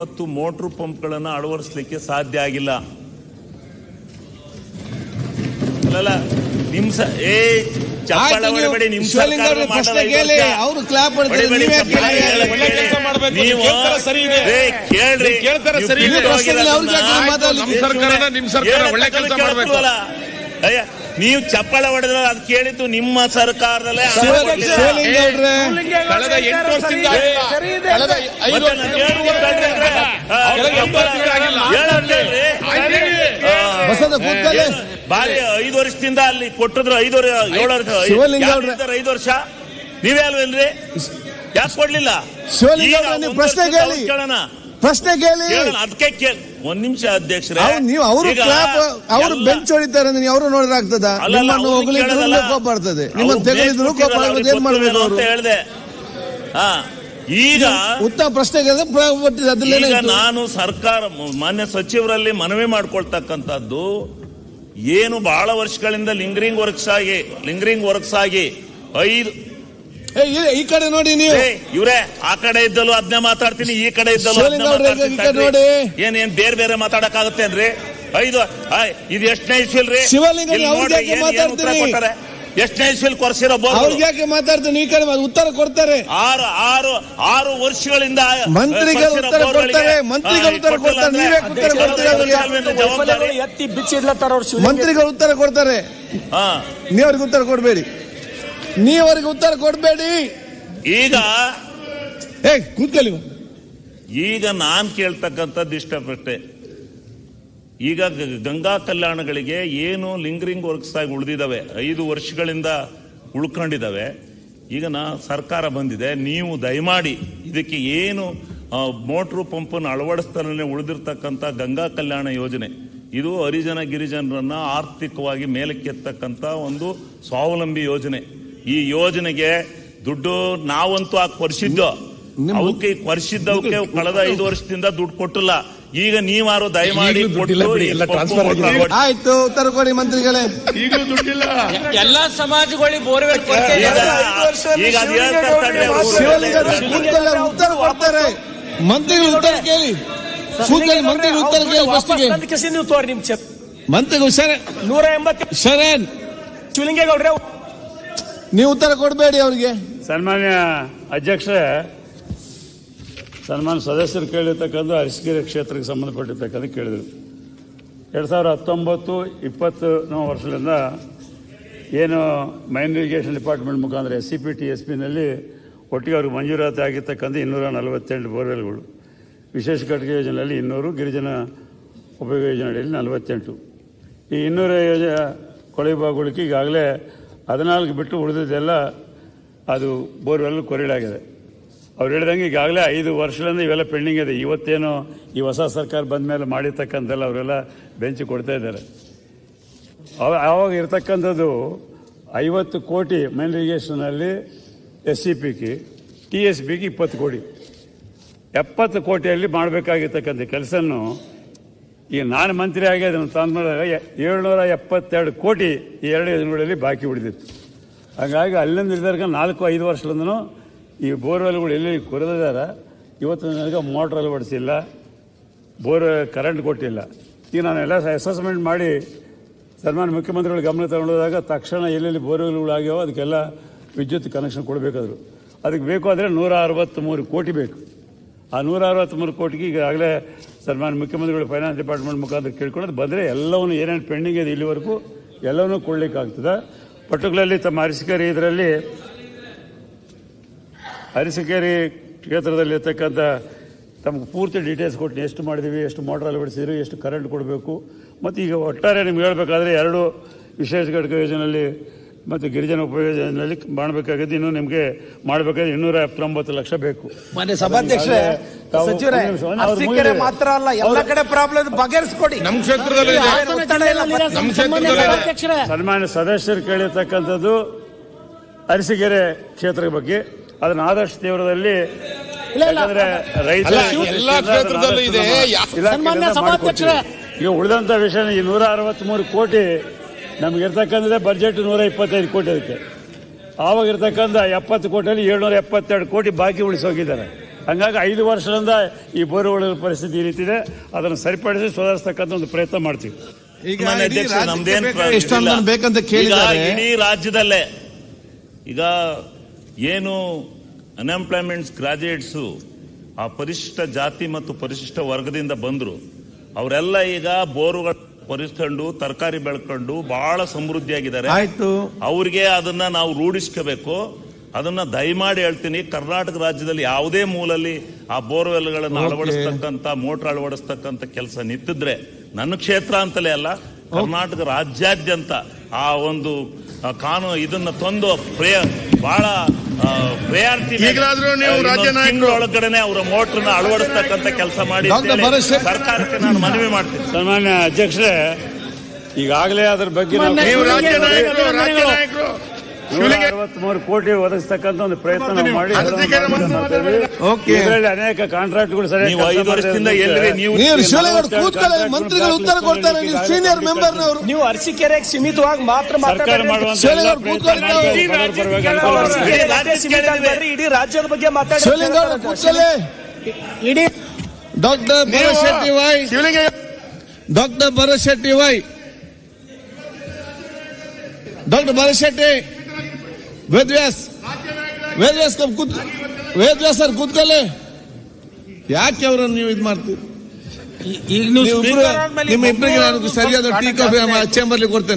ಮತ್ತು ಮೋಟ್ರು ಪಂಪ್ಗಳನ್ನು ಅಳವಡಿಸಲಿಕ್ಕೆ ಸಾಧ್ಯ ಆಗಿಲ್ಲ. ಅಲ್ಲಲ್ಲ ನಿಮ್ ಏ ಚಪ್ಪಾಳೆ ಹೊಡಿಬೇಡಿ ನಿಮ್ ಅವ್ರ ಕ್ಲಾಪ್ ಕೇಳ್ರಿ. ಕೇಳ್ತಾರೆ ಸರಿ ನಿಮ್ ಸರ್ಕಾರ ಒಳ್ಳೆ ಕೆಲಸ ಮಾಡ್ಬೇಕು. ನೀವು ಚಪ್ಪಳ ಹೊಡೆದ್ರೆ ಅದು ಕೇಳಿದ್ದು ನಿಮ್ಮ ಸರ್ಕಾರದಲ್ಲೇ ಕಳೆದ ಎಂಟು ವರ್ಷದಿಂದ ಬಾರಿ ಐದು ವರ್ಷದಿಂದ ಅಲ್ಲಿ ಕೊಟ್ಟಿದ್ರು ಐದು ಏಳು ವರ್ಷ ಐದು ವರ್ಷ? ನೀವೇ ಅಲ್ವೇನ್ರಿ? ಯಾಕೆ ಕೊಡ್ಲಿಲ್ಲ? ಪ್ರಶ್ನೆ ಕೇಳಿ. ಕೇಳೋಣ. ಪ್ರಶ್ನೆ ಕೇಳಿ. ಅದಕ್ಕೆ ಕೇಳಿ. ಒಂದ್ ನಿಮಿಷ ಅಧ್ಯಕ್ಷರ. ನೀವು ಅವರು ಕ್ಲಾಪ್ ಅವರು ಬೆಂಚ್ ಹೊಡಿತಾರೆ ನೀವು ಅವರು ನೋಡಿದ್ರೆ ಆಗ್ತದ? ನಿಮ್ಮನ್ನು ಹೊಗಳಿದ್ರು. ಕೋಪ ಬರ್ತದೆ. ನಿಮ್ಮನ್ನು ತೆಗೆದಿದ್ರು ಕೋಪ ಕೇಳಲ್ಲ, ಏನ್ ಮಾಡ್ಬೇಕು ಅವರು? ಅಂತ ಹೇಳ್ದೆ. ಹಾ ಈಗ ಉತ್ತಮ ಪ್ರಶ್ನೆ ಈಗ ನಾನು ಸರ್ಕಾರ ಮಾನ್ಯ ಸಚಿವರಲ್ಲಿ ಮನವಿ ಮಾಡ್ಕೊಳ್ತಕ್ಕಂಥದ್ದು ಏನು ಬಹಳ ವರ್ಷಗಳಿಂದ ಲಿಂಗರಿಂಗ್ ವರ್ಕ್ಸ್ ಆಗಿ ಲಿಂಗರಿಂಗ್ ವರ್ಕ್ಸ್ ಆಗಿ ಐದು ಈ- ಈ ಕಡೆ ನೋಡಿ ನೀವು. ಇವ್ರೆ ಇವ್ರೇ ಆ ಕಡೆ ಇದ್ದಲು ಅದ್ನೇ ಮಾತಾಡ್ತೀನಿ ಈ ಕಡೆ ಇದ್ದಲು ಅದ್ನೇ ಮಾತಾಡ್ತೀನಿ ಈ ಕಡೆ ತಡ್ರಿ. ನೋಡಿ. ಏನ್ ಏನ್ ಬೇರೆ ಬೇರೆ ಅನ್ರಿ ಐದು ಆಯ್, ಇದು ಎಷ್ಟನೇ ಇಸ್ವಿಲ್ರಿ ಶಿವಲಿಂಗ ನೈಸಿಲ್ ಎಷ್ಟನೇ ಇಸ್ವಿಲ್ ಕೊರ್ಸಿರೋ ಬೋರ್ ಅವ್ರಿಗೆ ಯಾಕೆ ಮಾತಾಡ್ತೀನಿ? ಈ ಕಡೆ ಉತ್ತರ ಕೊಡ್ತಾರೆ. ಆರು ಆರು ಆರು ವರ್ಷಗಳಿಂದ ಮಂತ್ರಿಗಳು ಉತ್ತರ ಕೊಡ್ತಾರೆ, ಮಂತ್ರಿಗಳು ಉತ್ತರ ಕೊಡ್ತಾರೆ, ನೀವೇ ಉತ್ತರ ಕೊಡ್ತೀರಾ ಎತ್ತಿ ಬಿಚ್ಚಿಡ್ಲತ್ತಾರ ಅವ್ರು ಮಂತ್ರಿಗಳು ಉತ್ತರ ಕೊಡ್ತಾರೆ. ಹಾ. ನೀವರಿಗೆ ಉತ್ತರ ಕೊಡಬೇಡಿ. ನೀವರಿಗೆ ಉತ್ತರ ಕೊಡಬೇಡಿ. ಈಗ ಏ ಕೂತ್ಕೊಳ್ಳಿ ಈಗ ನಾನ್ ಕೇಳ್ತಕ್ಕಂಥದ್ದು ಇಷ್ಟಪಟ್ಟೆ ಈಗ ಗಂಗಾ ಕಲ್ಯಾಣಗಳಿಗೆ ಏನು ಲಿಂಗರಿಂಗ್ ವರ್ಕ್ಸ್ ಆಗಿ ಉಳಿದಿದ್ದಾವೆ ಐದು ವರ್ಷಗಳಿಂದ ಉಳ್ಕೊಂಡಿದ್ದಾವೆ ಈಗ ನಾ ಸರ್ಕಾರ ಬಂದಿದೆ ನೀವು ದಯಮಾಡಿ ಇದಕ್ಕೆ ಏನು ಮೋಟ್ರು ಪಂಪನ್ನು ಅಳವಡಿಸ್ತಾನೆ ಉಳಿದಿರ್ತಕ್ಕಂಥ ಗಂಗಾ ಕಲ್ಯಾಣ ಯೋಜನೆ. ಇದು ಹರಿಜನ ಗಿರಿಜನರನ್ನ ಆರ್ಥಿಕವಾಗಿ ಮೇಲಕ್ಕೆತ್ತಕ್ಕಂಥ ಒಂದು ಸ್ವಾವಲಂಬಿ ಯೋಜನೆ. ಈ ಯೋಜನೆಗೆ ದುಡ್ಡು ನಾವಂತೂ ಆ ಕೊರ್ಸಿದ್ದು? ಅವಕ್ಕೆ ಕೊರ್ಸಿದ್ದವಕ್ಕೆ ಕಳೆದ ಐದು ವರ್ಷದಿಂದ ದುಡ್ಡು ಕೊಟ್ಟಿಲ್ಲ. ಈಗ ನೀವಾರು ದಯಮಾಡಿ. ಆಯ್ತು ಉತ್ತರ ಕೊಡಿ ಮಂತ್ರಿಗಳೇ. ಈಗ ದುಡ್ಡಿಲ್ಲ. ಎಲ್ಲಾ ಸಮಾಜಗಳಿಗೆ ಬೋರ್ವೆಲ್ ಉತ್ತರ ಕೊಡ್ತಾರೆ. ಮಂತ್ರಿಗಳು ಉತ್ತರ ಕೇಳಿ. ಸೂಚನೆ ಮಂತ್ರಿಗಳು ಉತ್ತರ ಕೇಳಿ ಫಸ್ಟ್ಗೆ. ನೀವು ತೋರಿ ನಿಮ್ ಚೆಕ್ ಮಂತ್ರಿಗಳು ಸರ್ ನೂರ ಎಂಬತ್ತು ಶರಣ್ ಶಿವಲಿಂಗೇಗೌಡ್ರೆ ನೀವು ಉತ್ತರ ಕೊಡಬೇಡಿ ಅವರಿಗೆ. ಸನ್ಮಾನ್ಯ ಅಧ್ಯಕ್ಷರೇ, ಸನ್ಮಾನ್ಯ ಸದಸ್ಯರು ಕೇಳಿರ್ತಕ್ಕಂಥ ಅರಸೀಕೆರೆ ಕ್ಷೇತ್ರಕ್ಕೆ ಸಂಬಂಧಪಟ್ಟಿರ್ತಕ್ಕಂಥ ಕೇಳಿದರು. ಎರಡು ಸಾವಿರದ ಹತ್ತೊಂಬತ್ತು ಇಪ್ಪತ್ತನೇ ವರ್ಷದಿಂದ ಏನು ಮೈನ್ ಇರಿಗೇಷನ್ ಡಿಪಾರ್ಟ್ಮೆಂಟ್ ಮುಖಾಂತರ S C P T S ಪಿನಲ್ಲಿ ಒಟ್ಟಿಗೆ ಅವ್ರಿಗೆ ಮಂಜೂರಾತಿ ಆಗಿರ್ತಕ್ಕಂಥ ಇನ್ನೂರ ನಲವತ್ತೆಂಟು ಬೋರ್ವೆಲ್ಗಳು. ವಿಶೇಷ ಘಟಕ ಯೋಜನೆಯಲ್ಲಿ ಇನ್ನೂರು, ಗಿರಿಜನ ಉಪಯೋಗ ಯೋಜನೆಯಲ್ಲಿ ನಲವತ್ತೆಂಟು. ಈ ಇನ್ನೂರ ಯೋಜನೆ ಕೊಳವೆ ಬಾಗುಳಿಕೆ ಈಗಾಗಲೇ ಹದಿನಾಲ್ಕು ಬಿಟ್ಟು ಉಳಿದಿದ್ದೆಲ್ಲ ಅದು ಬೋರ್ವೆಲ್ ಕೊರಿಡಾಗಿದೆ. ಅವ್ರು ಹೇಳಿದಂಗೆ ಈಗಾಗಲೇ ಐದು ವರ್ಷದಿಂದ ಇವೆಲ್ಲ ಪೆಂಡಿಂಗ್ ಇದೆ. ಇವತ್ತೇನೋ ಈ ಹೊಸ ಸರ್ಕಾರ ಬಂದ ಮೇಲೆ ಮಾಡಿರ್ತಕ್ಕಂಥೆಲ್ಲ ಅವರೆಲ್ಲ ಬೆಂಚ್ ಕೊಡ್ತಾ ಇದ್ದಾರೆ. ಆವಾಗ ಇರತಕ್ಕಂಥದ್ದು ಐವತ್ತು ಕೋಟಿ ಮೈನ್ ಇರಿಗೇಷನಲ್ಲಿ ಎಸ್ ಸಿ ಪಿಗೆ, ಟಿ ಎಸ್ ಬಿಗೆ ಇಪ್ಪತ್ತು ಕೋಟಿ. ಎಪ್ಪತ್ತು ಕೋಟಿಯಲ್ಲಿ ಮಾಡಬೇಕಾಗಿರ್ತಕ್ಕಂಥ ಕೆಲಸವನ್ನು ಈಗ ನಾನು ಮಂತ್ರಿ ಆಗಿ ಅದನ್ನು ಮಾಡಿದಾಗ ಏಳ್ನೂರ ಎಪ್ಪತ್ತೆರಡು ಕೋಟಿ ಈ ಎರಡು ಯೋಜನೆಗಳಲ್ಲಿ ಬಾಕಿ ಉಳಿದಿತ್ತು. ಹಾಗಾಗಿ ಅಲ್ಲಿಂದ ಇದ್ದಾಗ ನಾಲ್ಕು, ಐದು ವರ್ಷದಿಂದನೂ ಈ ಬೋರ್ವೆಲ್ಗಳು ಎಲ್ಲಿ ಕೊರೆದಿದ್ದಾರೆ ಇವತ್ತು ನನಗೆ ಮೋಟ್ರ್ ಅಳವಡಿಸಿಲ್ಲ ಬೋರ್ ಕರೆಂಟ್ ಕೊಟ್ಟಿಲ್ಲ. ಈಗ ನಾನು ಎಲ್ಲ ಅಸೆಸ್ಮೆಂಟ್ ಮಾಡಿ ಸನ್ಮಾನ್ಯ ಮುಖ್ಯಮಂತ್ರಿಗಳ ಗಮನ ತಗೊಂಡೋದಾಗ ತಕ್ಷಣ ಎಲ್ಲೆಲ್ಲಿ ಬೋರ್ವೆಲ್ಗಳು ಆಗ್ಯಾವೋ ಅದಕ್ಕೆಲ್ಲ ವಿದ್ಯುತ್ ಕನೆಕ್ಷನ್ ಕೊಡಬೇಕಾದ್ರು. ಅದಕ್ಕೆ ಬೇಕು ಅಂದರೆ ನೂರ ಅರವತ್ತ್ಮೂರು ಕೋಟಿ ಬೇಕು. ಆ ನೂರ ಅರವತ್ತ್ಮೂರು ಕೋಟಿಗೆ ಈಗಾಗಲೇ ಸನ್ಮಾನ್ಯ ಮುಖ್ಯಮಂತ್ರಿಗಳು ಫೈನಾನ್ಸ್ ಡಿಪಾರ್ಟ್ಮೆಂಟ್ ಮುಖಾಂತರ ಕೇಳ್ಕೊಂಡು ಬಂದರೆ ಎಲ್ಲವನ್ನು ಏನೇನು ಪೆಂಡಿಂಗ್ ಇದೆ ಇಲ್ಲಿವರೆಗೂ ಎಲ್ಲವನ್ನೂ ಕೊಡಲಿಕ್ಕಾಗ್ತದೆ. ಪರ್ಟಿಕ್ಯುಲರ್ಲಿ ತಮ್ಮ ಅರಸಿಕೆರೆ ಇದರಲ್ಲಿ, ಅರಸಿಕೆರೆ ಕ್ಷೇತ್ರದಲ್ಲಿ ಇರ್ತಕ್ಕಂಥ ತಮಗೆ ಪೂರ್ತಿ ಡೀಟೇಲ್ಸ್ ಕೊಟ್ಟು ಎಷ್ಟು ಮಾಡಿದ್ದೀವಿ ಎಷ್ಟು ಮೋಟರ್ ಅಳವಡಿಸಿದ್ರಿ, ಎಷ್ಟು ಕರೆಂಟ್ ಕೊಡಬೇಕು. ಮತ್ತು ಈಗ ಒಟ್ಟಾರೆ ನಿಮ್ಗೆ ಹೇಳಬೇಕಾದ್ರೆ ಎರಡು ವಿಶೇಷ ಘಟಕ ಯೋಜನೆಯಲ್ಲಿ ಮತ್ತು ಗಿರಿಜನ ಉಪಯೋಗ ಯೋಜನೆಯಲ್ಲಿ ಮಾಡಬೇಕಾಗಿದ್ದು ಇನ್ನು ನಿಮಗೆ ಮಾಡಬೇಕಾದ್ರೆ ಇನ್ನೂರ ಎಪ್ಪತ್ತೊಂಬತ್ತು ಲಕ್ಷ ಬೇಕು. ಮಾನ್ಯ ಸಭಾಧ್ಯಕ್ಷರೇ ಸಚಿವರೇ ಅರಸೀಕೆರೆ ಮಾತ್ರ ಅಲ್ಲ ಎಲ್ಲ ಕಡೆ ಪ್ರಾಬ್ಲಮ್ ಬಗೆಹರಿಸ್ಕೊಡಿ. ನಮ್ಮ ಕ್ಷೇತ್ರದಲ್ಲಿ ಇಲ್ಲ ಕ್ಷೇತ್ರದಲ್ಲಿ ಸನ್ಮಾನ್ಯ ಸದಸ್ಯರು ಕೇಳಿರ್ತಕ್ಕಂಥದ್ದು ಅರಸೀಕೆರೆ ಕ್ಷೇತ್ರದ ಬಗ್ಗೆ. ಅದನ್ನ ಆದಷ್ಟು ತೀವ್ರದಲ್ಲಿ ಯಾಕಂದ್ರೆ ರೈತರ ಅಲ್ಲ, ಎಲ್ಲಾ ಕ್ಷೇತ್ರದಲ್ಲೂ ಇದೆ. ಯಾ- ಸನ್ಮಾನ್ಯ ಸಭಾಧ್ಯಕ್ಷರೇ. ಈಗ ಉಳಿದಂತ ವಿಷಯ ಈ ನೂರ ಅರವತ್ಮೂರು ಕೋಟಿ ನಮ್ಗೆ ಇರ್ತಕ್ಕಂಥದ್ದೇ ಬಜೆಟ್ ನೂರ ಇಪ್ಪತ್ತೈದು ಕೋಟಿ ಅದಕ್ಕೆ. ಆವಾಗ ಇರ್ತಕ್ಕಂಥ ಎಪ್ಪತ್ತು ಕೋಟಿಯಲ್ಲಿ ಏಳ್ನೂರ ಎಪ್ಪತ್ತೆರಡು ಕೋಟಿ ಬಾಕಿ ಉಳಿಸೋಗಿದ್ದಾರೆ. ಹಂಗಾಗಿ ಐದು ವರ್ಷದಿಂದ ಈ ಬೋರುಗಳ ಪರಿಸ್ಥಿತಿ ಈ ರೀತಿ ಇದೆ. ಅದನ್ನು ಸರಿಪಡಿಸಿ ಸುಧಾರಿಸ್ತಕ್ಕಂಥ ಒಂದು ಪ್ರಯತ್ನ ಮಾಡ್ತೀವಿ. ಈಗ. ಬೇಕಂತ ಇಡೀ ರಾಜ್ಯದಲ್ಲೇ ಈಗ ಏನು ಅನ್ಎಂಪ್ಲಾಯ್ಮೆಂಟ್ಸ್ ಗ್ರಾಜುಯೇಟ್ಸು ಆ ಪರಿಶಿಷ್ಟ ಜಾತಿ ಮತ್ತು ಪರಿಶಿಷ್ಟ ವರ್ಗದಿಂದ ಬಂದ್ರು ಅವರೆಲ್ಲ ಈಗ ಬೋರುಗಳ ಪರಿಸ್ಕೊಂಡು ತರಕಾರಿ ಬೆಳ್ಕೊಂಡು ಬಹಳ ಸಮೃದ್ಧಿಯಾಗಿದ್ದಾರೆ. ಆಯ್ತು. ಅವ್ರಿಗೆ ಅದನ್ನ ನಾವು ರೂಢಿಸ್ಕೋಬೇಕು. ಅದನ್ನ ದಯಮಾಡಿ ಹೇಳ್ತೀನಿ ಕರ್ನಾಟಕ ರಾಜ್ಯದಲ್ಲಿ ಯಾವುದೇ ಮೂಲಲ್ಲಿ ಆ ಬೋರ್ವೆಲ್ಗಳನ್ನು ಅಳವಡಿಸತಕ್ಕಂತ ಮೋಟರ್ ಅಳವಡಿಸ್ತಕ್ಕಂತ ಕೆಲಸ ನಿಂತಿದ್ರೆ ನನ್ನ ಕ್ಷೇತ್ರ ಅಂತಲೇ ಅಲ್ಲ ಕರ್ನಾಟಕ ರಾಜ್ಯಾದ್ಯಂತ ಆ ಒಂದು ಕಾನೂನು ಇದನ್ನ ತಂದು ಪ್ರೇಯ ಬಹಳ ಈಗಲಾದ್ರೂ ನೀವು ರಾಜ್ಯ ನಾಯಕರು- ಒಳಗಡೆನೆ ಅವರ ಮೋಟರ್ನ ಅಳವಡಿಸ್ತಕ್ಕಂತ ಕೆಲಸ ಮಾಡಿ ಸರ್ಕಾರಕ್ಕೆ ನಾನು ಮನವಿ ಮಾಡ್ತೀನಿ. ಸನ್ಮಾನ್ಯ ಅಧ್ಯಕ್ಷರೇ ಈಗಾಗಲೇ ಅದ್ರ ಬಗ್ಗೆ ನಾವು ರಾಜ್ಯ ನಾಯಕರು ರಾಜ್ಯ ಅರವತ್ಮೂರು ಕೋಟಿ ಒದಗಿಸ್ತಕ್ಕಂಥ ಒಂದು ಪ್ರಯತ್ನ ಮಾಡಿ. ಇದರಲ್ಲಿ ಅನೇಕ ಕಾಂಟ್ರಾಕ್ಟ್ಗಳು ಸರಿಯಾಗಿ ಮಂತ್ರಿಗಳು ಉತ್ತರ ಕೊಡ್ತಾರೆ ನೀವು ಸೀನಿಯರ್ ಮೆಂಬರ್ ನೀವು ಅರಸಿಕೆರೆ ಸೀಮಿತವಾಗಿ ಮಾತ್ರ ಮಾಡ್ತೀವಿ. ಇಡೀ ರಾಜ್ಯ ಇಡೀ ರಾಜ್ಯದ ಬಗ್ಗೆ ಮಾತಾಡಿ ಇಡೀ doctor Bharath Shetty Y. Doctor Bharath Shetty Y. Doctor Bharath Shetty. Vedavyas Vedavyas ಕೂತ್ ವೇದವ್ಯಾಸ್ ಸರ್ ಕೂತ್ಕಲ್ಲೇ ಯಾಕೆ ಅವರನ್ನು ನೀವು ಇದು ಮಾಡ್ತೀರಿ? ನಿಮ್ಮ ಇಬ್ಬರಿಗೆ ನಾನು ಸರಿಯಾದ ಟೀ ಕಾಫಿ ಚೇಂಬರ್ಲಿ ಕೊಡ್ತೇನೆ.